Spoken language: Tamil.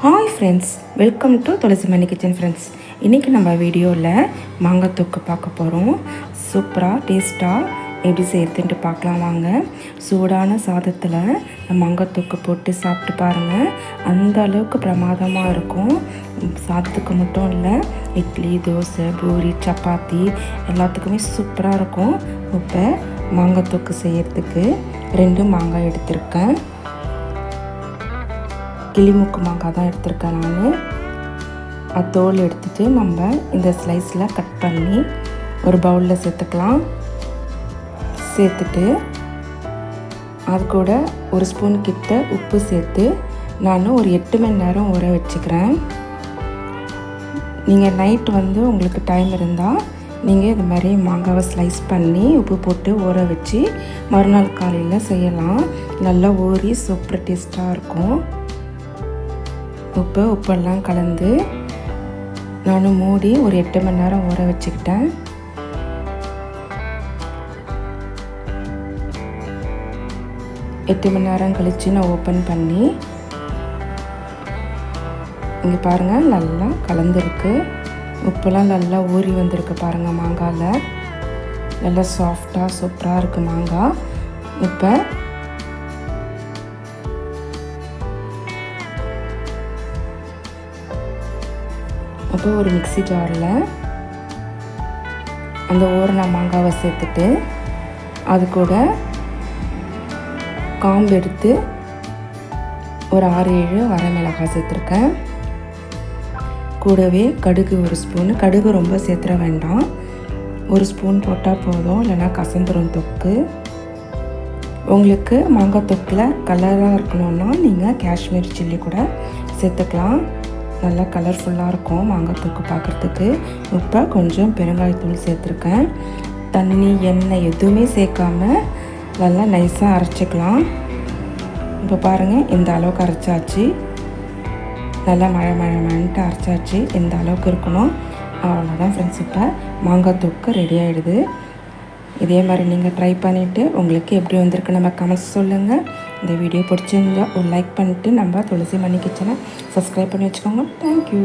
Hi friends welcome to Tulasi Mani kitchen friends இன்றைக்கி நம்ம வீடியோவில் மாங்காய் தொக்கு பார்க்க போகிறோம் சூப்பராக டேஸ்ட்டாக எப்படி செய்யறதுன்ட்டு பார்க்கலாம் வாங்க. சூடான சாதத்தில் மாங்காய் தொக்கு போட்டு சாப்பிட்டு பாருங்கள் அந்த அளவுக்கு பிரமாதமாக இருக்கும். சாதத்துக்கு மட்டும் இல்லை இட்லி தோசை பூரி சப்பாத்தி எல்லாத்துக்குமே சூப்பராக இருக்கும். இப்போ மாங்காய் தொக்கு செய்யறதுக்கு ரெண்டு மாங்காய் எடுத்திருக்கேன். கிளிமுக்கு மாங்காய் தான் எடுத்திருக்கேன் நான். அது தோல் எடுத்துட்டு நம்ம இந்த ஸ்லைஸில் கட் பண்ணி ஒரு பவுலில் சேர்த்துக்கலாம். சேர்த்துட்டு அது கூட ஒரு ஸ்பூன் கிட்ட உப்பு சேர்த்து நான் ஒரு எட்டு மணி நேரம் ஊற வச்சுக்கிறேன். நீங்கள் நைட் வந்து உங்களுக்கு டைம் இருந்தால் நீங்கள் இது மாதிரி மாங்காவை ஸ்லைஸ் பண்ணி உப்பு போட்டு ஊற வச்சு மறுநாள் காலையில் செய்யலாம். நல்லா ஊறி சூப்பர் டேஸ்ட்டாக இருக்கும். உப்பு உப்பெல்லாம் கலந்து நான் மூடி ஒரு எட்டு மணி நேரம் ஊற வச்சுக்கிட்டேன். எட்டு மணி நேரம் கழித்து நான் ஓப்பன் பண்ணி இங்கே பாருங்கள் நல்லா கலந்துருக்கு. உப்புலாம் நல்லா ஊறி வந்திருக்கு பாருங்கள் மாங்காயில் நல்லா சாஃப்டாக சூப்பராக இருக்குது மாங்காய். இப்போ அப்போ ஒரு மிக்சி ஜாரில் அந்த ஊறின மாங்காவை சேர்த்துட்டு அது கூட காம்பு எடுத்து ஒரு ஆறு ஏழு வரமிளகாய் சேர்த்துருக்கேன். கூடவே கடுகு ஒரு ஸ்பூன். கடுகு ரொம்ப சேர்த்துற வேண்டாம். ஒரு ஸ்பூன் போட்டால் போதும் இல்லைன்னா கசந்துரும் தொக்கு. உங்களுக்கு மாங்காய் தொக்கில் கலராக இருக்கணும்னா நீங்கள் காஷ்மீர் சில்லி கூட சேர்த்துக்கலாம். நல்லா கலர்ஃபுல்லாக இருக்கும் மாங்காய் தொக்கு பார்க்குறதுக்கு. இப்போ கொஞ்சம் பெருங்காயத்தூள் சேர்த்துருக்கேன். தண்ணி எண்ணெய் எதுவுமே சேர்க்காம நல்லா நைஸாக அரைச்சிக்கலாம். இப்போ பாருங்கள் இந்த அளவுக்கு அரைச்சாச்சு. நல்லா மழை மழை மழைன்ட்டு அரைச்சாச்சு. இந்த அளவுக்கு இருக்கணும். அவ்வளோதான் ஃப்ரெண்ட்ஸ் இப்போ மாங்காய் தொக்கு ரெடி ஆகிடுது இதே மாதிரி நீங்கள் ட்ரை பண்ணிவிட்டு உங்களுக்கு எப்படி வந்திருக்கு நம்ம கமெண்ட்ஸ் சொல்லுங்கள் இந்த வீடியோ பிடிச்சிருந்தா ஒரு லைக் பண்ணிட்டு நம்ம துளசி மணி கிச்சனை சப்ஸ்கிரைப் பண்ணி வச்சுக்கோங்க. தேங்க்யூ